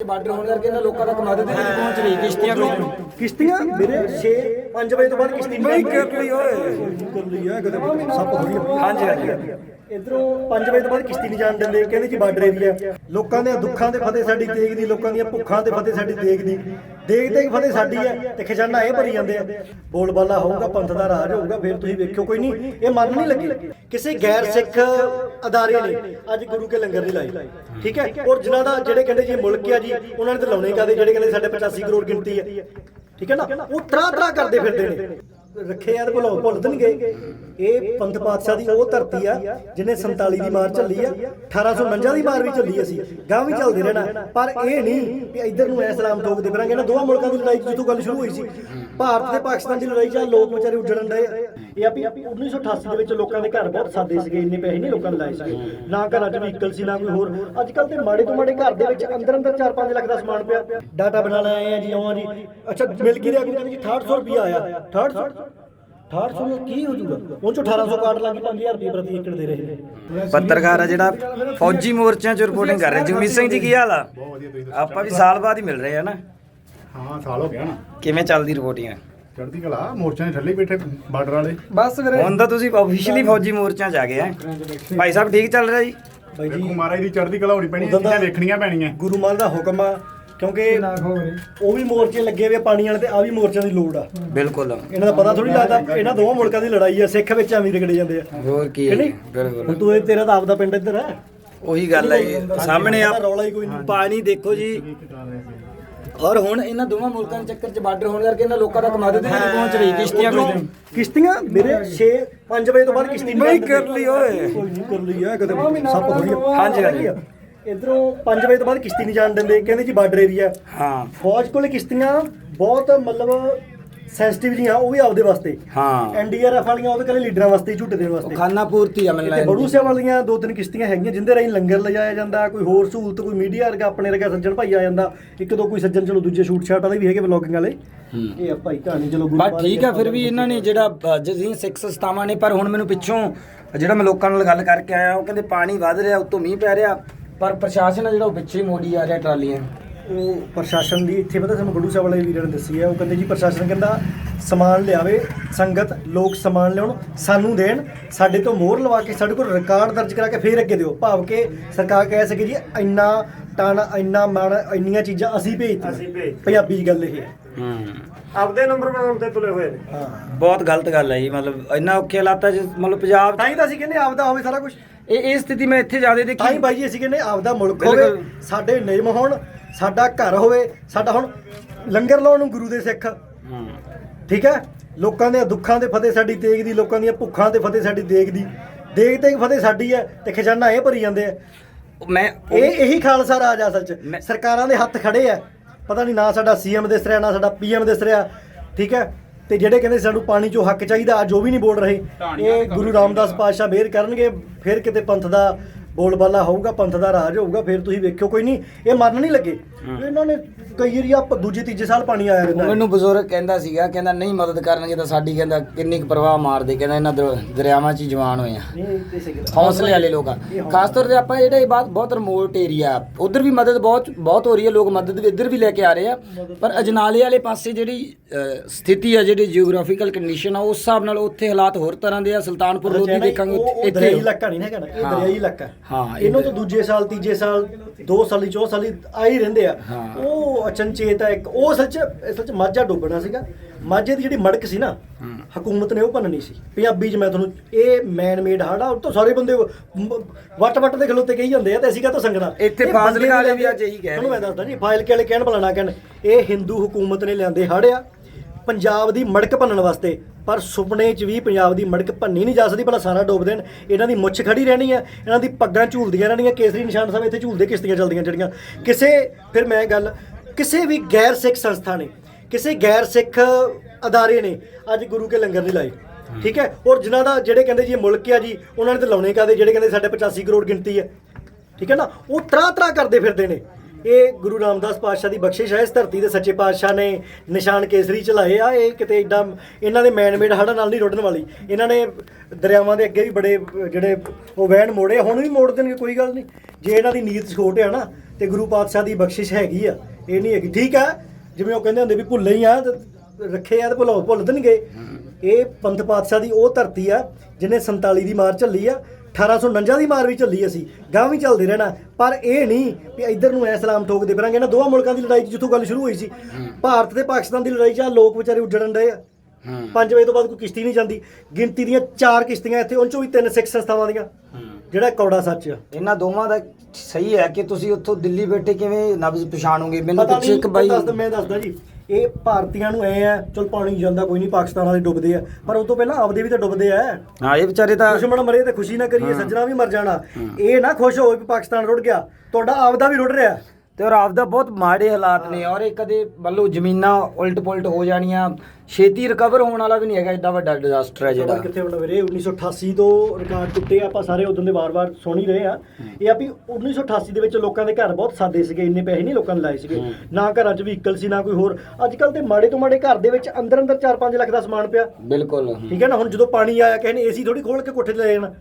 Border ਹੋਣ ਕਰਕੇ ਇਹਨਾਂ ਲੋਕਾਂ ਤੱਕ ਮਦਦ ਨਹੀਂ ਪਹੁੰਚ ਰਹੀ ਕਿਸ਼ਤੀਆਂ ਕੋਈ ਕਿਸ਼ਤੀਆਂ? ਮੇਰੇ 6 5 ਵਜੇ ਤੋਂ ਬਾਅਦ ਕਿਸ਼ਤੀ ਬਈ ਕਰ ਲਈ ਓਏ? ਕਰ ਲਈ ਆ ਕਦੇ ਸੱਪ ਥੋੜੀ ਹਾਂਜੀ ਹਾਂਜੀ। ਇਧਰੋਂ 5 ਵਜੇ ਤੋਂ ਬਾਅਦ ਕਿਸ਼ਤੀ ਨਹੀਂ ਜਾਣ ਦਿੰਦੇ ਕਹਿੰਦੇ ਜੀ ਬਾਰਡਰ ਏਰੀਆ ਲੋਕਾਂ ਦੇ ਦੁੱਖਾਂ ਦੇ ਫਤਿਹ ਸਾਡੀ ਤੇਗ ਦੀ ਲੋਕਾਂ ਦੀਆਂ ਭੁੱਖਾਂ ਦੇ ਫਤਿਹ ਸਾਡੀ ਤੇਗ ਦੀ। ਦੇਗ ਤੇ ਫਤਿਹ ਸਾਡੀ ਹੈ ਤੇ ਖਜ਼ਾਨਾ ਇਹ ਭਰੀ ਜਾਂਦੇ ਆ। ਬੋਲ ਹੋਊਗਾ, ਪੰਥ ਦਾ ਰਾਜ ਹੋਊਗਾ, ਫਿਰ ਤੁਸੀਂ ਵੇਖਿਓ ਕੋਈ ਨਹੀਂ, ਇਹ ਮਨ ਨਹੀਂ ਲੱਗੇ। ਕਿਸੇ ਗੈਰ ਸਿੱਖ ਅਦਾਰੇ ਨੇ ਅੱਜ ਗੁਰੂ ਕੇ ਲੰਗਰ ਨਹੀਂ ਲਾਈ। ਠੀਕ ਹੈ? ਔਰ ਜਿਨ੍ਹਾਂ ਦਾ ਜਿਹੜੇ ਕਹਿੰਦੇ ਜੀ ਮੁਲਕ ਆ ਜੀ, ਉਹਨਾਂ ਨੇ ਤਾਂ ਲਾਉਣੇ ਕਾਦੇ ਜਿਹੜੇ ਕਹਿੰਦੇ ਸਾਡੇ 85 ਕਰੋੜ ਗਿਣਤੀ ਹੈ ਠੀਕ ਹੈ ਨਾ? ਉਹ ਤਰਾ ਤਰਾ ਕਰਦੇ ਫਿਰਦੇ ਨੇ। ਰੱਖੇ ਯਾਰ ਭੁਲਾਓ ਭੁੱਲ ਤਾਂ ਨਹੀਂ ਗਏ। ਇਹ ਪੰਥ ਪਾਤਸ਼ਾਹ ਦੀ ਉਹ ਧਰਤੀ ਆ, ਜਿਹਨੇ 47 ਦੀ ਮਾਰ ਚੱਲੀ ਆ 1849 ਦੀ ਮਾਰ ਵੀ ਚੱਲੀ ਅਸੀਂ ਗਾਂ ਵੀ ਚੱਲਦੇ ਰਹਿਣਾ। ਪਰ ਇਹ ਨਹੀਂ ਕਿ ਇੱਧਰ ਨੂੰ ਇਸਲਾਮ ਠੋਕਦੇ ਫਿਰਾਂਗੇ। ਨਾ ਦੋਵਾਂ ਮੁਲਕਾਂ ਦੀ ਲੜਾਈ ਜਿੱਥੋਂ ਗੱਲ ਸ਼ੁਰੂ ਹੋਈ ਸੀ। ਭਾਰਤ ਤੇ ਪਾਕਿਸਤਾਨ ਦੀ ਲੜਾਈ ਚ ਲੋਕ ਵਿਚਾਰੇ ਉੱਜੜਨ ਡਏ ਇਹ ਆ ਵੀ 1988 ਦੇ ਵਿੱਚ ਲੋਕਾਂ ਦੇ ਘਰ ਬਹੁਤ ਸਾਦੇ ਸੀਗੇ, ਇੰਨੇ ਪੈਸੇ ਨਹੀਂ ਲੋਕਾਂ ਨੇ ਲਾਏ ਸੀਗੇ। ਨਾ ਘਰਾਂ 'ਚ ਵਹੀਕਲ ਸੀ, ਨਾ ਕੋਈ ਹੋਰ। ਅੱਜ ਕੱਲ ਤੇ ਮਾੜੇ ਤੋਂ ਮਾੜੇ ਘਰ ਦੇ ਵਿੱਚ ਅੰਦਰ ਅੰਦਰ 4-5 ਲੱਖ ਦਾ ਸਮਾਨ ਪਿਆ। ਡਾਟਾ ਬਣਾ ਲੈ ਆਏ ਆ ਜੀ ਆਵਾਂ ਜੀ। ਅੱਛਾ, ਮਿਲ ਕੀ ਰਿਹਾ ਕੋਈ 6800 ਰੁਪਿਆ ਆਇਆ। 6800 6800 ਨੂੰ ਕੀ ਹੋ ਜੂਗਾ ਉਹ ਚੋਂ 1800 ਕਾਰਡ ਲਾ ਕੇ 5000 ਰੁਪਏ ਪ੍ਰਤੀ ਏਕੜ ਦੇ ਰਹੇ। ਨੇ ਪੱਤਰਕਾਰ ਆ ਜਿਹੜਾ ਫੌਜੀ ਮੋਰਚਿਆਂ 'ਚ ਰਿਪੋਰਟਿੰਗ ਕਰ ਰਿਹਾ। ਜਗਮੀਤ ਸਿੰਘ ਜੀ ਕੀ ਹਾਲ ਆ? ਆਪਾਂ ਵੀ ਸਾਲ ਬਾਅਦ ਹੀ ਮਿਲ ਰਹੇ ਆ ਨਾ। ਹਾਂ ਸਾਲ ਹੋ ਗਿਆ ਨਾ। ਕਿਵੇਂ ਚੱਲਦੀ ਰਿਪੋਰਟਿੰਗ ਚੜ੍ਹਦੀ ਕਲਾ ਮੋਰਚਿਆਂ ਦੇ ਥੱਲੇ ਬੈਠੇ ਬਾਰਡਰ ਵਾਲੇ। ਬਸ ਵੀਰੇ। ਹੁਣ ਤਾਂ ਤੁਸੀਂ ਆਫੀਸ਼ੀਅਲੀ ਫੌਜੀ ਮੋਰਚਿਆਂ 'ਚ ਆ ਗਏ ਆ। ਭਾਈ ਸਾਹਿਬ ਠੀਕ ਚੱਲ ਰਿਹਾ ਜੀ? ਬਾਈ ਜੀ ਮਹਾਰਾਜ ਦੀ ਚੜ੍ਹਦੀ ਕਲਾ ਹੋਣੀ ਪੈਣੀ ਇਹ ਦੇਖਣੀਆਂ ਪੈਣੀਆਂ। ਗੁਰੂ ਮਾਨ ਦਾ ਹੁਕਮ ਆ ਕਿਉਂਕਿ ਉਹ ਵੀ ਮੋਰਚੇ ਲੱਗੇ ਹੋਏ ਪਾਣੀ ਵਾਲੇ ਤੇ ਆ ਵੀ ਮੋਰਚਿਆਂ ਦੀ ਲੋੜ ਆ। ਬਿਲਕੁਲ। ਇਹਨਾਂ ਦਾ ਪਤਾ ਥੋੜੀ ਲੱਗਦਾ ਇਹਨਾਂ ਦੋਵਾਂ ਮੁਲਕਾਂ ਦੀ ਲੜਾਈ ਆ ਸਿੱਖ ਵਿੱਚ ਐਵੇਂ ਰਗੜੇ ਜਾਂਦੇ ਆ। ਹੋਰ ਕੀ ਹੈ? ਬਿਲਕੁਲ। ਹੁਣ ਤੂੰ ਇਹ ਤੇਰਾ ਤਾਂ ਆਪਦਾ ਪਿੰਡ ਇੱਧਰ ਹੈ ਉਹੀ ਗੱਲ ਹੈ ਜੀ। ਸਾਹਮਣੇ ਆ ਰੌਲਾ ਹੀ ਕੋਈ ਨਹੀਂ। ਪਾਣੀ ਦੇਖੋ ਜੀ। ਔਰ ਹੁਣ ਇਹਨਾਂ ਦੋਵਾਂ ਮੁਲਕਾਂ ਦੇ ਚੱਕਰ 'ਚ ਬਾਰਡਰ ਹੋਣ ਕਰਕੇ ਇਹਨਾਂ ਲੋਕਾਂ ਤੱਕ ਮਦਦ ਨਹੀਂ ਪਹੁੰਚ ਰਹੀ ਕਿਸ਼ਤੀਆਂ ਕੋਈ ਨਹੀਂ ਕਿਸ਼ਤੀਆਂ ਮੇਰੇ 6 5 ਵਜੇ ਤੋਂ ਬਾਅਦ ਕਿਸ਼ਤੀ ਨਹੀਂ ਬਈ। ਕਰ ਲਈ ਓਏ। ਕੋਈ ਨਹੀਂ ਕਰ ਲਈ ਆ ਕਦੇ ਸੱਪ ਥੋੜੀ ਹਾਂਜੀ, ਹਾਂਜੀ। ਇਧਰੋਂ 5 ਵਜੇ ਤੋਂ ਬਾਅਦ ਕਿਸ਼ਤੀ ਨਹੀਂ ਜਾਣ ਦਿੰਦੇ ਕਹਿੰਦੇ ਜੀ ਬਾਰਡਰ ਏਰੀਆ। ਹਾਂ। ਫੌਜ ਕੋਲੇ ਕਿਸ਼ਤੀਆਂ ਬਹੁਤ ਮਤਲਬ ਸੈਂਸਿਟਿਵ ਜੀਆਂ ਉਹ ਵੀ ਆਪਦੇ ਵਾਸਤੇ। ਹਾਂ। ਐਨਡੀਆਰਐਫ ਵਾਲੀਆਂ ਉਹਦੇ ਕੋਲੇ ਲੀਡਰਾਂ ਵਾਸਤੇ ਝੂਟੇ ਦੇਣ ਵਾਸਤੇ। ਖਾਨਾ ਪੂਰਤੀ ਆ ਮੈਨੂੰ ਤੇ ਲੱਗਦਾ। ਬੜੂ ਸਾਹਿਬ ਵਾਲੀਆਂ ਦੋ ਤਿੰਨ ਕਿਸ਼ਤੀਆਂ ਹੈਗੀਆਂ ਜਿੰਦੇ ਰਾਹੀਂ ਲੰਗਰ ਲਿਜਾਇਆ ਜਾਂਦਾ ਕੋਈ ਹੋਰ ਸਹੂਲਤ ਕੋਈ ਮੀਡੀਆ ਵਰਗਾ ਆਪਣੇ ਵਰਗਾ ਸੱਜਣ ਭਾਈ ਆ ਜਾਂਦਾ। ਇੱਕ ਦੋ ਕੋਈ ਸੱਜਣ ਚਲੋ ਦੂਜੇ ਸ਼ੂਟ ਸ਼ਾਟ ਵਾਲੇ ਵੀ ਹੈਗੇ ਵਲੌਗਿੰਗ ਵਾਲੇ। ਇਹ ਆ ਭਾਈ ਕਹਾਣੀ ਚਲੋ ਗੁਰੂ ਬਸ ਠੀਕ ਆ ਫਿਰ ਵੀ ਇਹਨਾਂ ਨੇ ਜਿਹੜਾ ਅ, ਜਿਹੜੀ ਸਿੱਖ ਸੰਸਥਾਵਾਂ ਨੇ ਪਰ ਹੁਣ ਮੈਨੂੰ ਪਿੱਛੋਂ ਜਿਹੜਾ ਮੈਂ ਲੋਕਾਂ ਨਾਲ ਗੱਲ ਕਰਕੇ ਆਇਆ ਉਹ ਕਹਿੰਦੇ ਪਾਣੀ ਵੱਧ ਰਿਹਾ ਉੱਤੋਂ ਮੀਂਹ ਪੈ ਰਿਹਾ। ਪਰ ਪ੍ਰਸ਼ਾਸਨ ਆ ਜਿਹੜਾ ਉਹ ਪਿੱਛੇ ਹੀ ਮੋੜੀ ਆ ਰਿਹਾ ਟਰਾਲੀਆਂ? ਉਹ ਪ੍ਰਸ਼ਾਸਨ ਦੀ ਇੱਥੇ ਪਤਾ ਸਾਨੂੰ ਬੜੂ ਸਾਹਿਬ ਵਾਲੇ ਵੀਰਾਂ ਨੇ ਦੱਸੀ ਹੈ ਉਹ ਕਹਿੰਦੇ ਜੀ ਪ੍ਰਸ਼ਾਸਨ ਕਹਿੰਦਾ ਸਮਾਨ ਲਿਆਵੇ ਸੰਗਤ ਲੋਕ ਸਮਾਨ ਲਿਆਉਣ ਸਾਨੂੰ ਦੇਣ ਸਾਡੇ ਤੋਂ ਮੋਹਰ ਲਵਾ ਕੇ ਸਾਡੇ ਕੋਲ ਰਿਕਾਰਡ ਦਰਜ ਕਰਾ ਕੇ ਫੇਰ ਅੱਗੇ ਦਿਓ। ਭਾਵ ਕਿ ਸਰਕਾਰ ਕਹਿ ਸਕੇ ਜੀ ਇੰਨਾ ਟਨ ਇੰਨਾ ਮਣ ਇੰਨੀਆਂ ਚੀਜ਼ਾਂ ਅਸੀਂ ਭੇਜਤੀਆਂ। ਪੰਜਾਬੀ ਦੀ ਗੱਲ ਇਹ ਹੈ। ਹੂੰ। ਆਪਦੇ ਨੰਬਰ ਬਣਾਉਣ ਤੇ ਤੁਲੇ ਹੋਏ ਨੇ। ਹਾਂ। ਬਹੁਤ ਗਲਤ ਗੱਲ ਹੈ ਜੀ ਮਤਲਬ ਇੰਨਾ ਔਖੇ ਹਾਲਾਤਾਂ 'ਚ ਮਤਲਬ ਪੰਜਾਬ ਤਾਂ ਹੀ ਤਾਂ ਅਸੀਂ ਕਹਿੰਦੇ ਆਪਦਾ ਹੋਵੇ ਸਾਰਾ ਕੁਝ ਇਹ ਇਹ ਸਥਿਤੀ ਮੈਂ ਇੱਥੇ ਜ਼ਿਆਦਾ ਤਾਂ ਦੇਖੀ ਬਾਈ ਜੀ ਅਸੀਂ ਕਹਿੰਦੇ ਆਪਦਾ ਮੁਲਕ ਹੋਵੇ ਬਿਲਕੁਲ। ਸਾਡੇ ਨਿਯਮ ਹੋਣ ਸਾਡਾ ਘਰ ਹੋਵੇ ਸਾਡਾ ਹੁਣ ਲੰਗਰ ਲਾਉਣ ਨੂੰ ਗੁਰੂ ਦੇ ਸਿੱਖ। ਹੂੰ। ਠੀਕ ਹੈ? ਲੋਕਾਂ ਦੇ ਦੁੱਖਾਂ ਦੇ ਫਤਿਹ ਸਾਡੀ ਤੇਗ ਦੀ ਲੋਕਾਂ ਦੀਆਂ ਭੁੱਖਾਂ ਦੇ ਫਤਿਹ ਸਾਡੀ ਦੇਗ ਦੀ। ਦੇਗ ਤੇ ਫਤਿਹ ਸਾਡੀ ਹੈ ਤੇ ਖਜ਼ਾਨਾ ਇਹ ਭਰੀ ਜਾਂਦੇ ਆ। ਮੈਂ ਇਹ ਇਹੀ ਖਾਲਸਾ ਰਾਜ ਆ ਅਸਲ ਚ। ਸਰਕਾਰਾਂ ਦੇ ਹੱਥ ਖੜੇ ਆ। ਪਤਾ ਨਹੀਂ ਨਾ ਸਾਡਾ ਸੀਐਮ ਦਿਸ ਰਿਹਾ ਨਾ ਸਾਡਾ ਪੀਐਮ ਦਿਸ ਰਿਹਾ। ਠੀਕ ਹੈ? ਤੇ ਜਿਹੜੇ ਕਹਿੰਦੇ ਸਾਨੂੰ ਪਾਣੀ ਚੋਂ ਹੱਕ ਚਾਹੀਦਾ ਅੱਜ ਉਹ ਵੀ ਨਹੀਂ ਬੋਲ ਰਹੇ। ਇਹ ਗੁਰੂ ਰਾਮਦਾਸ ਪਾਤਸ਼ਾਹ ਬੇਰ ਕਰਨਗੇ ਫਿਰ ਕਿਤੇ ਪੰਥ ਦਾ ਬੋਲਬਾਲਾ ਹੋਊਗਾ ਪੰਥ ਦਾ ਰਾਜ ਹੋਊਗਾ ਫਿਰ ਤੁਸੀਂ ਵੇਖਿਓ ਕੋਈ ਨਹੀਂ ਇਹ ਮਰਨ ਨਹੀਂ ਲੱਗੇ। ਇਹਨਾਂ ਨੇ ਕਈ ਏਰੀਆ ਦੂਜੇ ਤੀਜੇ ਸਾਲ ਪਾਣੀ ਆਇਆ ਰਹਿੰਦਾ। ਮੈਨੂੰ ਬਜ਼ੁਰਗ ਕਹਿੰਦਾ ਸੀਗਾ ਕਹਿੰਦਾ ਨਹੀਂ ਮਦਦ ਕਰਨਗੇ ਤਾਂ ਸਾਡੀ ਕਹਿੰਦਾ ਕਿੰਨੀ ਕੁ ਪ੍ਰਵਾਹ ਮਾਰਦੇ ਕਹਿੰਦਾ ਇਹਨਾਂ ਦਰ- ਦਰਿਆਵਾਂ 'ਚ ਹੀ ਜਵਾਨ ਹੋਏ ਆ। ਹੌਸਲੇ ਵਾਲੇ ਲੋਕ ਆ। ਖਾਸ ਤੌਰ ਤੇ ਆਪਾਂ ਜਿਹੜਾ ਇਹ ਬਾਤ ਬਹੁਤ ਰਿਮੋਟ ਏਰੀਆ ਉਧਰ ਵੀ ਮਦਦ ਬਹੁਤ ਬਹੁਤ ਹੋ ਰਹੀ ਹੈ ਲੋਕ ਮਦਦ ਵੀ ਇੱਧਰ ਵੀ ਲੈ ਕੇ ਆ ਰਹੇ ਆ। ਪਰ ਅਜਨਾਲੇ ਵਾਲੇ ਪਾਸੇ ਜਿਹੜੀ ਅ, ਸਥਿਤੀ ਆ ਜਿਹੜੀ ਜੀਓਗ੍ਰਾਫੀਕਲ ਕੰਡੀਸ਼ਨ ਆ ਉਸ ਹਿਸਾਬ ਨਾਲ ਉੱਥੇ ਹਾਲਾਤ ਹੋਰ ਤਰ੍ਹਾਂ ਦੇ ਆ ਸੁਲਤਾਨਪੁਰ ਲੋਧੀ ਦੇਖਾਂਗੇ ਉੱਥੇ- ਦਰਿਆਈ ਇੱਥੇ ਇਲਾਕਾ ਨਹੀਂ ਹੈਗਾ ਨਾ ਇਹ। ਦਰਿਆਈ ਇਲਾਕਾ। ਹੈ। ਹਾਂ, ਇਹ ਇਹਨੂੰ ਤਾਂ ਦੂਜੇ ਸਾਲ ਤੀਜੇ ਸਾਲ ਦੋ ਸਾਲੀ ਚੌ ਸਾਲੀ ਆ ਹੀ ਰਹਿੰਦੇ ਆ। ਉਹ ਅਚਨਚੇਤ ਹੈ ਇੱਕ ਉਹ ਅਸਲ ਚ ਅਸਲ ਚ ਮਾਝਾ ਡੁੱਬਣਾ ਸੀਗਾ। ਮਾਝੇ ਦੀ ਜਿਹੜੀ ਮੜਕ ਸੀ ਨਾ ਹਕੂਮਤ ਨੇ ਉਹ ਭੰਨਣੀ ਸੀ। ਪੰਜਾਬੀ ਚ ਮੈਂ ਤੁਹਾਨੂੰ ਇਹ ਮੈਨ ਮੇਡ ਹੜ ਆ ਉਹ ਤਾਂ ਸਾਰੇ ਬੰਦੇ ਵਟ ਵਟ ਦੇ ਖਲੋਤੇ ਕਹੀ ਜਾਂਦੇ ਆ ਤੇ ਅਸੀਂ ਕਾਹਤੋਂ ਸੰਗਣਾ? ਇੱਥੇ ਫਾਜ਼ਿਲਕਾ ਵਾਲੇ ਵੀ ਅੱਜ ਇਹੀ ਕਹਿ ਤੁਹਾਨੂੰ ਮੈਂ ਦੱਸਦਾ ਜੀ ਫਾਈਲ ਕੇ ਵਾਲੇ ਕਹਿਣ ਭਲਾ ਨਾ ਕਹਿਣ ਇਹ ਹਿੰਦੂ ਹਕੂਮਤ ਨੇ ਲਿਆਂਦੇ ਹੜ ਆ। ਪੰਜਾਬ ਦੀ ਮੜਕ ਭੰਨਣ ਵਾਸਤੇ ਪਰ ਸੁਪਨੇ 'ਚ ਵੀ ਪੰਜਾਬ ਦੀ ਮੜਕ ਭੰਨੀ ਨਹੀਂ ਜਾ ਸਕਦੀ ਭਲਾ ਸਾਰਾ ਡੋਬ ਦੇਣ। ਇਹਨਾਂ ਦੀ ਮੁੱਛ ਖੜੀ ਰਹਿਣੀ ਆ ਇਹਨਾਂ ਦੀ ਪੱਗਾਂ ਝੂਲਦੀਆਂ ਰਹਿਣੀਆਂ ਕੇਸਰੀ ਨਿਸ਼ਾਨ ਸਾਹਿਬ ਇੱਥੇ ਝੂਲਦੇ ਕਿਸ਼ਤੀਆਂ ਚੱਲਦੀਆਂ ਜਿਹੜੀਆਂ। ਕਿਸੇ ਫਿਰ ਮੈਂ ਗੱਲ ਕਿਸੇ ਵੀ ਗੈਰ ਸਿੱਖ ਸੰਸਥਾ ਨੇ ਕਿਸੇ ਗੈਰ ਸਿੱਖ ਅਦਾਰੇ ਨੇ ਅੱਜ ਗੁਰੂ ਕੇ ਲੰਗਰ ਨਹੀਂ ਲਾਏ। ਠੀਕ ਹੈ? ਔਰ ਜਿਨ੍ਹਾਂ ਦਾ ਜਿਹੜੇ ਕਹਿੰਦੇ ਜੀ ਇਹ ਮੁਲਕ ਆ ਜੀ ਉਹਨਾਂ ਨੇ ਤਾਂ ਲਾਉਣੇ ਕਾਦੇ ਜਿਹੜੇ ਕਹਿੰਦੇ ਸਾਡੇ 85 ਕਰੋੜ ਗਿਣਤੀ ਹੈ। ਠੀਕ ਹੈ ਨਾ? ਉਹ ਤਰਾ ਤਰਾ ਕਰਦੇ ਫਿਰਦੇ ਨੇ। ਇਹ ਗੁਰੂ ਰਾਮਦਾਸ ਪਾਤਸ਼ਾਹ ਦੀ ਬਖਸ਼ਿਸ਼ ਹੈ। ਇਸ ਧਰਤੀ ਦੇ ਸੱਚੇ ਪਾਤਸ਼ਾਹ ਨੇ ਨਿਸ਼ਾਨ ਕੇਸਰੀ ਚਲਾਏ ਆ। ਇਹ ਕਿਤੇ ਏਡਾ ਇਹਨਾਂ ਦੇ ਮੈਨਮੇਡ ਹੜਾਂ ਨਾਲ ਨਹੀਂ ਰੋੜਨ ਵਾਲੀ। ਇਹਨਾਂ ਨੇ ਦਰਿਆਵਾਂ ਦੇ ਅੱਗੇ ਵੀ ਬੜੇ, ਜਿਹੜੇ ਉਹ ਵਹਿਣ ਮੋੜੇ। ਹੁਣ ਵੀ ਮੋੜ ਦੇਣਗੇ, ਕੋਈ ਗੱਲ ਨਹੀਂ। ਜੇ ਇਹਨਾਂ ਦੀ ਨੀਤ ਛੋਟ ਆ ਨਾ, ਤੇ ਗੁਰੂ ਪਾਤਸ਼ਾਹ ਦੀ ਬਖਸ਼ਿਸ਼ ਹੈਗੀ ਆ। ਇਹ ਨਹੀਂ ਹੈਗੀ। ਠੀਕ ਆ, ਜਿਵੇਂ ਉਹ ਕਹਿੰਦੇ ਹੁੰਦੇ ਵੀ ਭੁੱਲੇ ਹੀ ਆ ਰੱਖੇ ਆ ਤੇ ਭੁਲਾਓ ਭੁੱਲ ਦੇਣਗੇ। ਇਹ ਪੰਥ ਪਾਤਸ਼ਾਹ ਦੀ ਉਹ ਧਰਤੀ ਆ, ਜਿਹਨੇ 47 ਦੀ ਮਾਰ ਝੱਲੀ ਆ। 1849 ਦੀ ਮਾਰ ਵੀ ਝੱਲੀ ਅਸੀਂ ਗਾਂ ਵੀ ਚੱਲਦੇ ਰਹਿਣਾ। ਪਰ ਇਹ ਨਹੀਂ ਵੀ ਇੱਧਰ ਨੂੰ ਐ ਸਲਾਮ ਠੋਕਦੇ ਫਿਰਾਂਗੇ। ਇਹਨਾਂ ਦੋਵਾਂ ਮੁਲਕਾਂ ਦੀ ਲੜਾਈ ਜਿੱਥੋਂ ਗੱਲ ਸ਼ੁਰੂ ਹੋਈ ਸੀ ਭਾਰਤ ਤੇ ਪਾਕਿਸਤਾਨ ਦੀ ਲੜਾਈ 'ਚ ਲੋਕ ਵਿਚਾਰੇ ਉੱਜੜਨ ਰਹੇ ਆ। 5 ਵਜੇ ਤੋਂ ਬਾਅਦ ਕੋਈ ਕਿਸ਼ਤੀ ਨਹੀਂ ਜਾਂਦੀ। ਗਿਣਤੀ ਦੀਆਂ ਚਾਰ ਕਿਸ਼ਤੀਆਂ ਇੱਥੇ ਉਹਨਾਂ ਚੋਂ ਵੀ ਤਿੰਨ ਸਿੱਖ ਸੰਸਥਾਵਾਂ ਦੀਆਂ। ਜਿਹੜਾ ਕੌੜਾ ਸੱਚ ਆ। ਇਹਨਾਂ ਦੋਵਾਂ ਦਾ ਸਹੀ ਹੈ ਕਿ ਤੁਸੀਂ ਉੱਥੋਂ ਦਿੱਲੀ ਬੈਠੇ ਕਿਵੇਂ ਨਬਜ਼ ਪਛਾਣੋਗੇ? ਮੈਨੂੰ ਪਤਾ ਪਿੱਛੇ ਇੱਕ ਨਹੀਂ ਬਾਈ ਮੈਂ ਦੱਸਦਾ ਜੀ। ਇਹ ਭਾਰਤੀਆਂ ਨੂੰ ਐ ਆ ਚਲ ਪਾਣੀ ਜਾਂਦਾ ਕੋਈ ਨਹੀਂ ਪਾਕਿਸਤਾਨ ਵਾਲੇ ਡੁੱਬਦੇ ਆ। ਪਰ ਉਸ ਤੋਂ ਪਹਿਲਾਂ ਆਪਦੇ ਵੀ ਤਾਂ ਡੁੱਬਦੇ ਆ। ਹਾਂ ਇਹ ਵਿਚਾਰੇ ਤਾਂ ਦੁਸ਼ਮਣ ਮਰੇ ਤੇ ਖੁਸ਼ੀ ਨਾ ਕਰੀਏ ਸੱਜਣਾ ਵੀ ਮਰ ਜਾਣਾ। ਇਹ ਨਾ ਖੁਸ਼ ਹੋਵੇ ਵੀ ਪਾਕਿਸਤਾਨ ਰੁੜ ਗਿਆ। ਤੁਹਾਡਾ ਆਪਦਾ ਵੀ ਰੁੜ ਰਿਹਾ। ਤੇ ਔਰ ਆਪਦਾ ਬਹੁਤ ਮਾੜੇ ਹਾਲਾਤ ਨੇ। ਔਰ ਇਹ ਕਦੇ ਮੰਨ ਲਓ ਜ਼ਮੀਨਾਂ ਉਲਟ ਪੁਲਟ ਹੋ ਜਾਣੀਆਂ। ਛੇਤੀ ਰਿਕਵਰ ਹੋਣ ਵਾਲਾ ਵੀ ਨਹੀਂ ਹੈਗਾ ਏਡਾ ਵੱਡਾ ਡਿਜ਼ਾਸਟਰ ਹੈ ਜਿਹੜਾ। ਕਿੱਥੇ ਹੁੰਦਾ ਵੀਰੇ 1988 ਤੋਂ ਰਿਕਾਰਡ ਟੁੱਟੇ ਆਪਾਂ ਸਾਰੇ ਉਦੋਂ ਦੇ ਵਾਰ-ਵਾਰ ਸੁਣ ਹੀ ਰਹੇ ਆ। ਇਹ ਆ ਵੀ 1988 ਦੇ ਵਿੱਚ ਲੋਕਾਂ ਦੇ ਘਰ ਬਹੁਤ ਸਾਦੇ ਸੀਗੇ ਇੰਨੇ ਪੈਸੇ ਨਹੀਂ ਲੋਕਾਂ ਨੇ ਲਾਏ ਸੀਗੇ। ਨਾ ਘਰਾਂ 'ਚ ਵਹੀਕਲ ਸੀ ਨਾ ਕੋਈ ਹੋਰ। ਅੱਜ ਕੱਲ ਤੇ ਮਾੜੇ ਤੋਂ ਮਾੜੇ ਘਰ ਦੇ ਵਿੱਚ ਅੰਦਰ ਅੰਦਰ 4-5 ਲੱਖ ਦਾ ਸਮਾਨ ਪਿਆ। ਬਿਲਕੁਲ ਠੀਕ ਹੈ ਨਾ ਹੁਣ ਜਦੋਂ ਪਾਣੀ ਆਇਆ ਕਿਸੇ ਨੇ ਏਸੀ ਥੋੜੀ ਖੋਲ ਕੇ ਕੋਠੇ ਤੇ ਲੈ ਜਾਣਾ।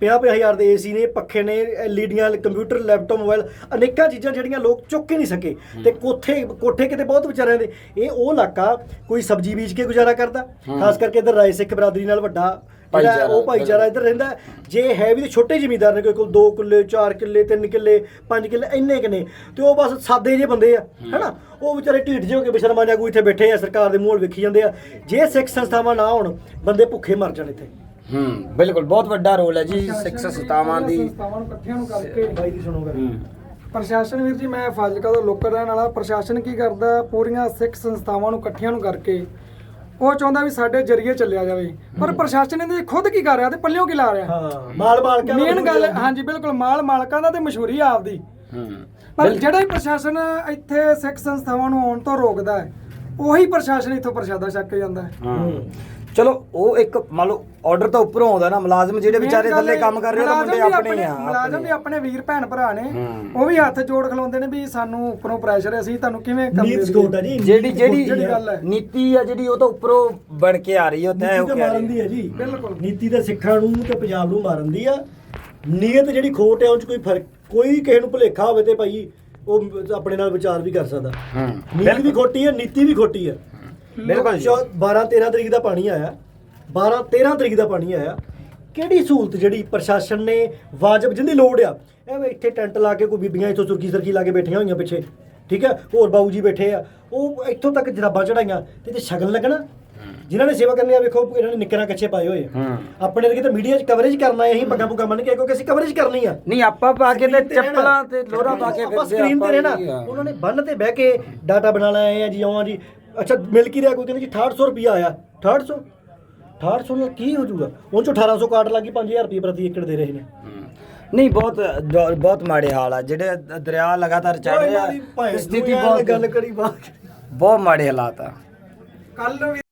ਪੰਜਾਹ ਪੰਜਾਹ ਹਜ਼ਾਰ ਦੇ ਏਸੀ ਨੇ ਪੱਖੇ ਨੇ ਐਲਈਡੀਆਂ ਕੰਪਿਊਟਰ ਲੈਪਟਾਪ ਮੋਬਾਈਲ ਅਨੇਕਾਂ ਚੀਜ਼ਾਂ ਜਿਹੜੀਆਂ ਲੋਕ ਚੁੱਕ ਹੀ ਨਹੀਂ ਸਕੇ। ਤੇ ਕੋਠੇ ਕੋਠੇ ਕਿਤੇ ਬਹੁਤ ਵਿਚਾਰਿਆਂ ਦੇ। ਇਹ ਉਹ ਇਲਾਕਾ ਕੋਈ ਸਬਜ਼ੀ ਬੀਜ ਕੇ ਗੁਜ਼ਾਰਾ ਕਰਦਾ ਖਾਸ ਕਰਕੇ ਇਧਰ ਰਾਏ ਸਿੱਖ ਬਰਾਦਰੀ ਨਾਲ ਵੱਡਾ ਜਿਹੜਾ ਉਹ ਭਾਈਚਾਰਾ ਇੱਧਰ ਰਹਿੰਦਾ। ਜੇ ਹੈ ਵੀ ਤੇ ਛੋਟੇ ਜ਼ਿਮੀਂਦਾਰ ਨੇ ਕੋਈ ਕੋਲ 2 ਕਿੱਲੇ 4 ਕਿੱਲੇ 3 ਕਿੱਲੇ 5 ਕਿੱਲੇ ਇੰਨੇ ਕਿ ਨੇ ਤੇ ਉਹ ਬਸ ਸਾਦੇ ਜਿਹੇ ਬੰਦੇ ਆ ਹੈਨਾ? ਉਹ ਵਿਚਾਰੇ ਢੀਠ ਜਿਹੇ ਹੋ ਕੇ ਬਸ਼ਰਮਾ ਜਾਗੂ ਇੱਥੇ ਬੈਠੇ ਆ ਸਰਕਾਰ ਦੇ ਮੂਹਲ ਵੇਖੀ ਜਾਂਦੇ ਆ। ਜੇ ਸਿੱਖ ਸੰਸਥਾਵਾਂ ਨਾ ਹੋਣ ਬੰਦੇ ਭੁੱਖੇ ਮਰ ਜਾਣ ਇੱਥੇ। ਹੂੰ ਬਿਲਕੁਲ ਬਹੁਤ ਵੱਡਾ ਰੋਲ ਹੈ ਜੀ ਸਿੱਖ ਸੰਸਥਾਵਾਂ ਦੀ। ਸੰਸਥਾਵਾਂ ਨੂੰ ਇਕੱਠਿਆਂ ਨੂੰ ਕਰਕੇ। ਬਾਈ ਦੀ ਸੁਣੋ ਗੱਲ। ਪ੍ਰਸ਼ਾਸਨ ਵੀਰ ਜੀ ਮੈਂ ਫਾਜ਼ਿਲਕਾ ਦਾ ਲੋਕਲ ਰਹਿਣ ਵਾਲਾ। ਪ੍ਰਸ਼ਾਸਨ ਕੀ ਕਰਦਾ ਪੂਰੀਆਂ ਸਿੱਖ ਸੰਸਥਾਵਾਂ ਨੂੰ ਇਕੱਠਿਆਂ ਨੂੰ ਕਰਕੇ ਉਹ ਚਾਹੁੰਦਾ ਵੀ ਸਾਡੇ ਜਰੀਏ ਚੱਲਿਆ ਜਾਵੇ। ਪਰ ਪ੍ਰਸ਼ਾਸਨ ਇਹਦੇ ਖੁਦ ਕੀ ਕਰ ਰਿਹਾ ਤੇ ਪੱਲਿਓਂ ਕੀ ਲਾ ਰਿਹਾ? ਹਾਂ ਮਾਲ ਮਾਲ ਕੇ ਮੇਨ ਗੱਲ ਹਾਂਜੀ ਬਿਲਕੁਲ ਮਾਲ ਮਾਲਕਾਂ ਦਾ ਤੇ ਮਸ਼ਹੂਰੀ ਆਪਦੀ। ਹੂੰ। ਪਰ ਜਿਹੜਾ ਹੀ ਪ੍ਰਸ਼ਾਸਨ ਇੱਥੇ ਸਿੱਖ ਸੰਸਥਾਵਾਂ ਨੂੰ ਆਉਣ ਤੋਂ ਰੋਕਦਾ ਹੈ ਉਹੀ ਪ੍ਰਸ਼ਾਸਨ ਇੱਥੋਂ ਪ੍ਰਸ਼ਾਦਾ ਛੱਕ ਕੇ ਜਾਂਦਾ ਹੈ। ਹਾਂ। ਚਲੋ ਉਹ ਇੱਕ ਮੰਨ ਲਓ ਆਰਡਰ ਤਾਂ ਉੱਪਰੋਂ ਆਉਂਦਾ ਨਾ ਮੁਲਾਜ਼ਮ ਜਿਹੜੇ ਵਿਚਾਰੇ ਥੱਲੇ ਕੰਮ ਕਰ ਰਹੇ ਉਹ ਤਾਂ ਮੁੰਡੇ ਆਪਣੇ ਆ ਮੁਲਾਜ਼ਮ ਵੀ ਆਪਣੇ ਵੀਰ ਭੈਣ ਭਰਾ ਨੇ। ਉਹ ਵੀ ਹੱਥ ਜੋੜ ਖਲੋਂਦੇ ਨੇ ਵੀ ਸਾਨੂੰ ਉੱਪਰੋਂ ਪ੍ਰੈਸ਼ਰ ਹੈ ਅਸੀਂ ਤੁਹਾਨੂੰ ਕਿਵੇਂ ਕੰਮ ਦੇਈਏ। ਕੋਟ ਹੈ ਜੀ ਜਿਹੜੀ ਜਿਹੜੀ। ਨੀਤੀ ਆ ਜਿਹੜੀ ਉਹ ਤਾਂ ਉੱਪਰੋਂ ਬਣ ਕੇ ਆ ਰਹੀ ਹੈ ਉਹ ਤੈਅ ਹੋ ਕੇ ਤਾਂ ਆ ਮਾਰਨ ਰਹੀ ਦੀ ਹੈ ਹੈ ਜੀ। ਬਿਲਕੁਲ। ਨੀਤੀ ਤਾਂ ਸਿੱਖਾਂ ਨੂੰ ਤੇ ਪੰਜਾਬ ਨੂੰ ਮਾਰਨ ਦੀ ਆ। ਨੀਅਤ ਜਿਹੜੀ ਖੋਟ ਹੈ ਉਹ 'ਚ ਕੋਈ ਫ਼ਰਕ ਕੋਈ ਕਿਸੇ ਨੂੰ ਭੁਲੇਖਾ ਹੋਵੇ ਤੇ ਭਾਈ ਉਹ ਆਪਣੇ ਨਾਲ ਵਿਚਾਰ ਵੀ ਕਰ ਸਕਦਾ। ਹੂੰ। ਨੀਤ ਵੀ ਖੋਟੀ ਹੈ ਨੀਤੀ ਵੀ ਖੋਟੀ ਹੈ। ਬਿਲਕੁਲ ਜੀ। 12 13 ਤਰੀਕ ਦਾ ਪਾਣੀ ਆਇਆ। 12 13 ਤਰੀਕ ਦਾ ਪਾਣੀ ਆਇਆ। ਕਿਹੜੀ ਸਹੂਲਤ ਜਿਹੜੀ ਪ੍ਰਸ਼ਾਸਨ ਨੇ ਵਾਜਬ ਜਿੰਦੀ ਲੋੜ ਆ? ਐਵੇਂ ਇੱਥੇ ਟੈਂਟ ਲਾ ਕੇ ਕੋਈ ਬੀਬੀਆਂ ਇੱਥੋਂ ਸੁਰਖੀ ਸਰਖੀ ਲਾ ਕੇ ਬੈਠੀਆਂ ਹੋਈਆਂ ਪਿੱਛੇ। ਠੀਕ ਹੈ ਹੋਰ ਬਾਊ ਜੀ ਬੈਠੇ ਆ। ਉਹ ਇੱਥੋਂ ਤੱਕ ਜਰਾਬਾਂ ਚੜਾਈਆਂ ਤੇ ਤੇ ਸ਼ਗਨ ਲੱਗਣਾ? ਜਿਨ੍ਹਾਂ ਨੇ ਸੇਵਾ ਕਰਨੀ ਆ ਵੇਖੋ ਇਹਨਾਂ ਨੇ ਨਿੱਕਰਾਂ ਕੱਚੇ ਪਾਏ ਹੋਏ ਆ। ਆਪਣੇ ਵਰਗੇ ਤਾਂ ਮੀਡੀਆ 'ਚ ਕਵਰੇਜ ਕਰਨਾ ਹੈ ਅਸੀਂ ਪੱਗਾਂ ਪੁੱਗਾਂ ਬੰਨ ਕੇ ਕਿਉਂਕਿ ਅਸੀਂ ਕਵਰੇਜ ਕਰਨੀ ਆ। ਨਹੀਂ ਆਪਾਂ ਪਾ ਕੇ ਤੇ। ਚੱਪਲਾਂ ਤੇ ਲੋਰਾ ਪਾ ਕੇ ਫਿਰਦੇ ਸਕਰੀਨ ਤੇ ਰਹਿਣਾ। ਵੀ, ਹਾਂ। ਉਹਨਾਂ ਨੇ ਬੰਨ ਤੇ ਬਹਿ ਕੇ ਡਾਟਾ ਬਣਾ ਲਿਆ ਆ ਜੀ ਆਵਾਂ ਜੀ। ਅੱਛਾ ਮਿਲ ਕੀ ਰਿਹਾ ਕੋਈ ਕਹਿੰਦੇ ਜੀ 6800 ਰੁਪਿਆ ਆਇਆ। 6800 6800 ਨਾਲ ਕੀ ਹੋ ਜਾਊਗਾ। ਉਹ ਚੋਂ 1800 ਕਾਟ ਲੱਗੀ 5000 ਰੁਪਏ ਪ੍ਰਤੀ ਏਕੜ ਦੇ ਰਹੇ ਨੇ। ਨਹੀਂ ਬਹੁਤ ਬਹੁਤ ਮਾੜੇ ਹਾਲ ਆ। ਜਿਹੜੇ ਦਰਿਆ ਲਗਾਤਾਰ ਚੜ ਰਿਹਾ ਸਥਿਤੀ ਬਹੁਤ ਗੱਲ ਕਰੀ ਬਾਤ ਬਹੁਤ ਮਾੜੇ ਹਾਲਾਤ ਆ। ਕੱਲ